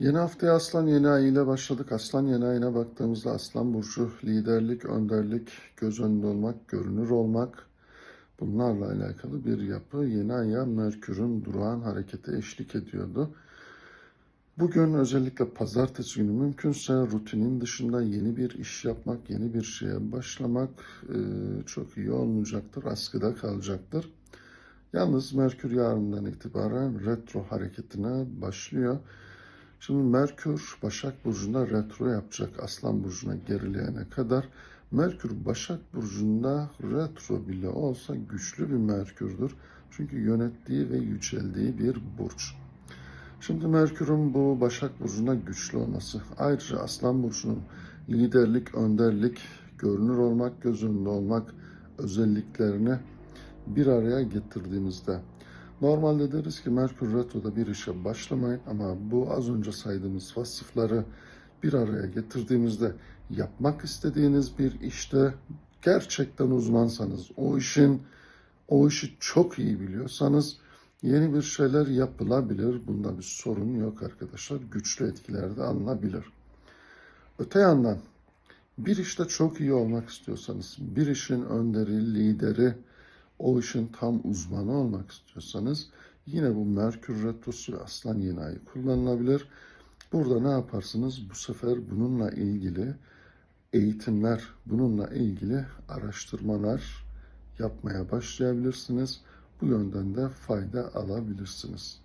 Yeni haftaya Aslan yeni ay ile başladık. Aslan yeni ayına baktığımızda Aslan Burcu liderlik, önderlik, göz önünde olmak, görünür olmak bunlarla alakalı bir yapı. Yeni aya Merkür'ün durağan hareketi eşlik ediyordu. Bugün özellikle pazartesi günü mümkünse rutinin dışında yeni bir iş yapmak, yeni bir şeye başlamak e, çok iyi olmayacaktır, askıda kalacaktır. Yalnız Merkür yarından itibaren retro hareketine başlıyor. Şimdi Merkür Başak Burcu'nda retro yapacak Aslan Burcu'na gerileyene kadar. Merkür Başak Burcu'nda retro bile olsa güçlü bir Merkür'dür. Çünkü yönettiği ve yüceldiği bir burç. Şimdi Merkür'ün bu Başak Burcu'nda güçlü olması, ayrıca Aslan Burcu'nun liderlik, önderlik, görünür olmak, göz önünde olmak özelliklerini bir araya getirdiğimizde normalde deriz ki Merkür Retro'da bir işe başlamayın ama bu az önce saydığımız vasıfları bir araya getirdiğimizde yapmak istediğiniz bir işte gerçekten uzmansanız, o işin o işi çok iyi biliyorsanız yeni bir şeyler yapılabilir. Bunda bir sorun yok arkadaşlar. Güçlü etkiler de alınabilir. Öte yandan bir işte çok iyi olmak istiyorsanız, bir işin önderi, lideri, o işin tam uzmanı olmak istiyorsanız yine bu Merkür Retrosu ve Aslan Yeni Ayı kullanılabilir. Burada ne yaparsınız? Bu sefer bununla ilgili eğitimler, bununla ilgili araştırmalar yapmaya başlayabilirsiniz. Bu yönden de fayda alabilirsiniz.